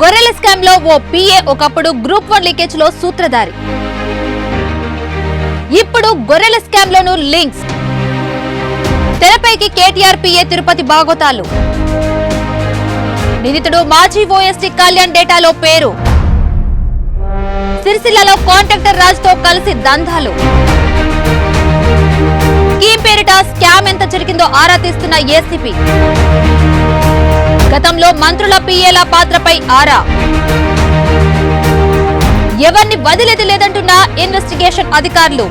గొర్రెల స్కామ్లో ఓ పిఏ ఒకప్పుడు గ్రూప్ వన్ లీకేజ్లో సూత్రధారి. ఇప్పుడు గొర్రెల స్కామ్ లోను లింక్స్. తెరపైకి కేటీఆర్ పిఏ తిరుపతి బాగోతాలు. నిందితుడు మాజీ ఓఎస్టీ కళ్యాణ్ డేటాలో పేరు. సిరిసిల్లలో కాంట్రాక్టర్ రాజ్తో కలిసి దంధాలు ఈ పేరిట స్కామ్ ఎంత జరిగిందో ఆరా తీస్తున్న ఏసీపీ గతంలో మంత్రుల పీఏల పాత్రపై ఆరా. ఎవరిని వదిలేది లేదంటున్న ఇన్వెస్టిగేషన్ అధికారులు.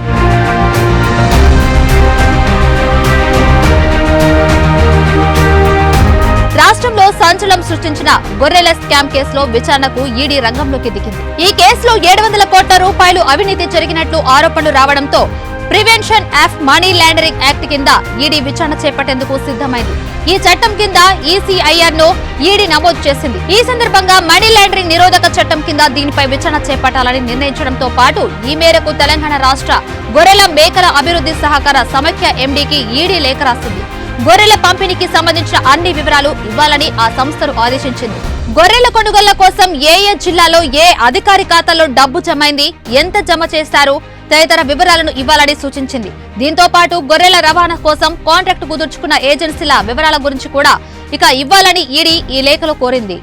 రాష్ట్రంలో సంచలనం సృష్టించిన గొర్రెల స్కామ్ కేసులో విచారణకు ఈడీ రంగంలోకి దిగింది. ఈ కేసులో ఏడు వందల కోట్ల రూపాయలు అవినీతి జరిగినట్లు ఆరోపణలు రావడంతో prevention of money laundering act కింద ఈడీ విచారణ చేపట్టేందుకు సిద్ధమైంది. ఈ చట్టం కింద ఈసీఐఆర్ను ఈడీ నమోదు చేసింది. ఈ సందర్భంగా మనీ లాండరింగ్ నిరోధక చట్టం కింద దీనిపై విచారణ చేపట్టాలని నిర్ణయించడంతో పాటు ఈ మేరకు తెలంగాణ రాష్ట్ర గొర్రెల మేకల అభివృద్ధి సహకార సమైక్య ఎండీకి ఈడీ లేఖ రాసింది. గొర్రెల పంపిణీకి సంబంధించిన అన్ని వివరాలు ఇవ్వాలని ఆ సంస్థను ఆదేశించింది. గొర్రెల కొనుగోళ్ళ కోసం ఏ ఏ జిల్లాలో ఏ అధికారి ఖాతాలో డబ్బు జమైంది? ఎంత జమ చేశారు? తదితర వివరాలను ఇవ్వాలని సూచించింది. దీంతో పాటు గొర్రెల రవాణా కోసం కాంట్రాక్ట్ కుదుర్చుకున్న ఏజెన్సీల వివరాల గురించి కూడా ఇక ఇవ్వాలని ఈడీ ఈ లేఖలో కోరింది.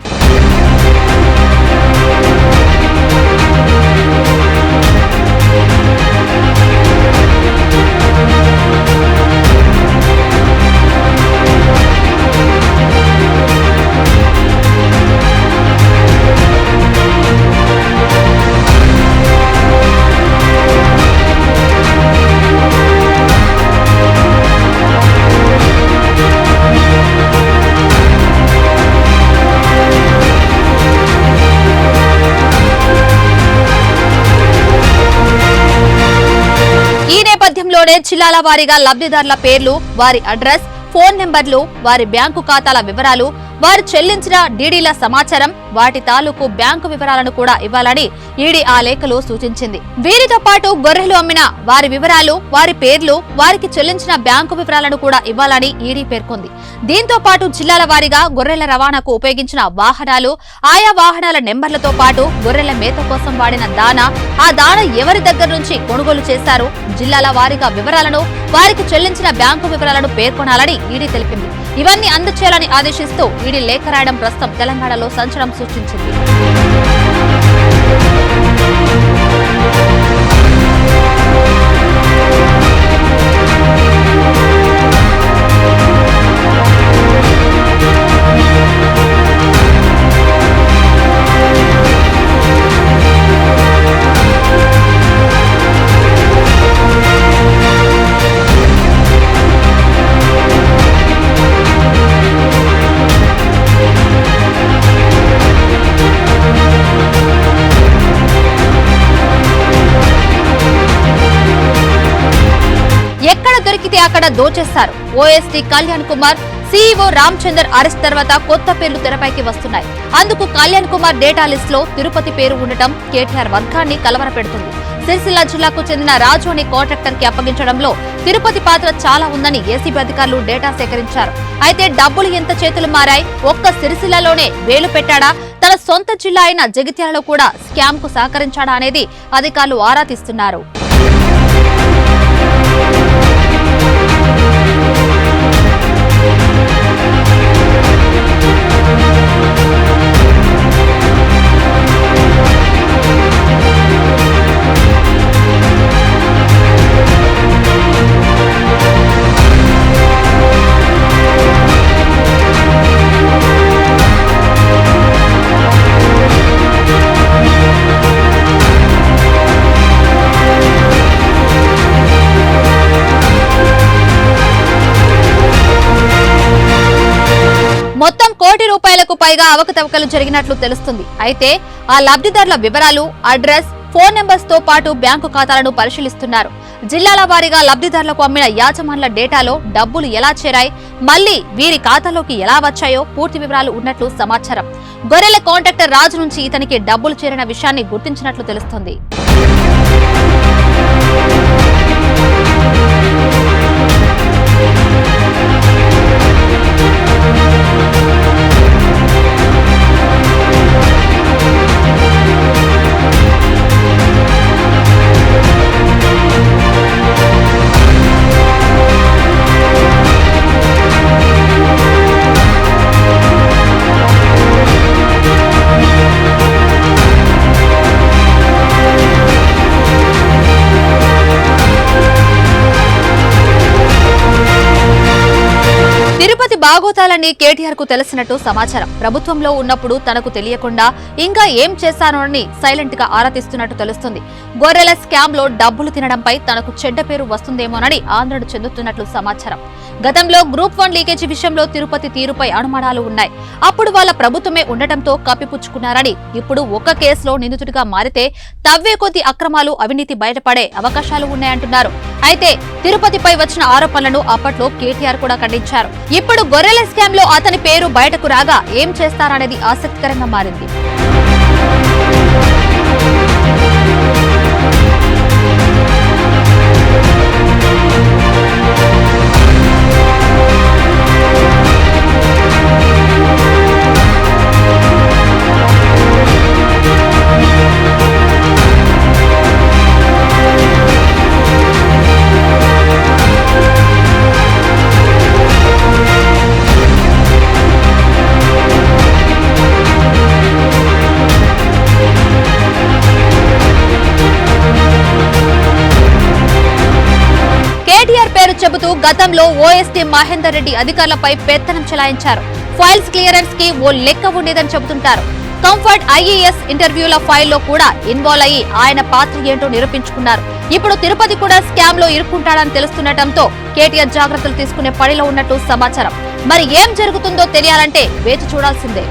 నేపథ్యంలోనే జిల్లాల వారీగా లబ్ధిదారుల పేర్లు వారి అడ్రస్ ఫోన్ నెంబర్లు వారి బ్యాంకు ఖాతాల వివరాలు వారు చెల్లించిన డీడీల సమాచారం వాటి తాలూకు బ్యాంకు వివరాలను కూడా ఇవ్వాలని ఈడీ ఆ లేఖలో సూచించింది. వీరితో పాటు గొర్రెలు అమ్మిన వారి వివరాలు వారి పేర్లు వారికి చెల్లించిన బ్యాంకు వివరాలను కూడా ఇవ్వాలని ఈడీ పేర్కొంది. దీంతో పాటు జిల్లాల వారీగా గొర్రెల రవాణాకు ఉపయోగించిన వాహనాలు ఆయా వాహనాల నెంబర్లతో పాటు గొర్రెల మేత కోసం వాడిన దాన ఆ దాన ఎవరి దగ్గర నుంచి కొనుగోలు చేశారు జిల్లాల వారీగా వివరాలను వారికి చెల్లించిన బ్యాంకు వివరాలను పేర్కొనాలని ఈడీ తెలిపింది. ఇవన్నీ అందచేయాలని ఆదేశిస్తూ ఈడీ లేఖ రాయడం ప్రస్తుతం తెలంగాణలో సంచలనం సృష్టించింది. అక్కడక్కడ అక్కడ దోచేస్తారు OSD Kalyan Kumar CEO Ramachandar arrest తర్వాత కొత్త పేర్లు తెరపైకి వస్తున్నాయి. అందుకు కళ్యాణ్ కుమార్ డేటా లిస్ట్లో తిరుపతి పేరు ఉండటం కేటీఆర్ వర్గాన్ని కలవరపెడుతుంది. సిరిసిల్ల జిల్లాకు చెందిన రాజు అనే కాంట్రాక్టర్కి అప్పగించడంలో తిరుపతి పాత్ర చాలా ఉందని ఏసీబీ అధికారులు డేటా సేకరించారు. అయితే డబ్బులు ఎంత చేతులు మారాయి? ఒక్క సిరిసిల్లలోనే వేలు పెట్టాడా? తన సొంత జిల్లా అయిన జగిత్యాలలో కూడా స్కామ్కు సహకరించాడా అనేది అధికారులు ఆరా తీస్తున్నారు. పైగా అవకతవకలు జరిగినట్లు తెలుస్తుంది. అయితే ఆ లబ్ధిదారుల వివరాలు అడ్రస్ ఫోన్ నెంబర్స్తో పాటు బ్యాంకు ఖాతాలను పరిశీలిస్తున్నారు. జిల్లాల వారీగా లబ్ధిదారులకు అమ్మిన యాజమాన్ల డేటాలో డబ్బులు ఎలా చేరాయి మళ్ళీ వీరి ఖాతాలోకి ఎలా వచ్చాయో పూర్తి వివరాలు ఉన్నట్లు సమాచారం. గొర్రెల కాంట్రాక్టర్ రాజు నుంచి ఇతనికి డబ్బులు చేరిన విషయాన్ని గుర్తించినట్లు తెలుస్తోంది. పరిస్థితి బాగోతాలని కేటీఆర్కు తెలిసినట్టు సమాచారం. ప్రభుత్వంలో ఉన్నప్పుడు తనకు తెలియకుండా ఇంకా ఏం చేశానోనని సైలెంట్గా ఆరాధిస్తున్నట్టు తెలుస్తుంది. గొర్రెల స్కామ్లో డబ్బులు తినడంపై తనకు చెడ్డ పేరు వస్తుందేమోనని ఆందోళన చెందుతున్నట్లు సమాచారం. గతంలో గ్రూప్ వన్ లీకేజీ విషయంలో తిరుపతి తీరుపై అనుమానాలు ఉన్నాయి. అప్పుడు వాళ్ళ ప్రభుత్వమే ఉండటంతో కప్పిపుచ్చుకున్నారని ఇప్పుడు ఒక్క కేసులో నిందితుడిగా మారితే తవ్వే కొద్ది అక్రమాలు అవినీతి బయటపడే అవకాశాలు ఉన్నాయంటున్నారు. అయితే తిరుపతిపై వచ్చిన ఆరోపణలను అప్పట్లో కేటీఆర్ కూడా ఖండించారు. ఇప్పుడు గొర్రెల స్కామ్లో అతని పేరు బయటకు రాగా ఏం చేస్తారనేది ఆసక్తికరంగా మారింది. గతంలో ఓఎస్టీ మహేందర్ రెడ్డి అధికారులపై పెత్తనం చెలాయించారు. ఫైల్స్ క్లియరెన్స్కి ఓ లెక్క ఉండేదని చెబుతుంటారు. కంఫర్ట్ ఐఏఎస్ ఇంటర్వ్యూల ఫైల్లో కూడా ఇన్వాల్వ్ అయ్యి ఆయన పాత్ర ఏంటో నిరూపించుకున్నారు. ఇప్పుడు తిరుపతి కూడా స్కామ్లో ఇరుక్కుంటాడని తెలుస్తుండటంతో కేటీఆర్ జాగ్రత్తలు తీసుకునే పనిలో ఉన్నట్టు సమాచారం. మరి ఏం జరుగుతుందో తెలియాలంటే వేచి చూడాల్సిందే.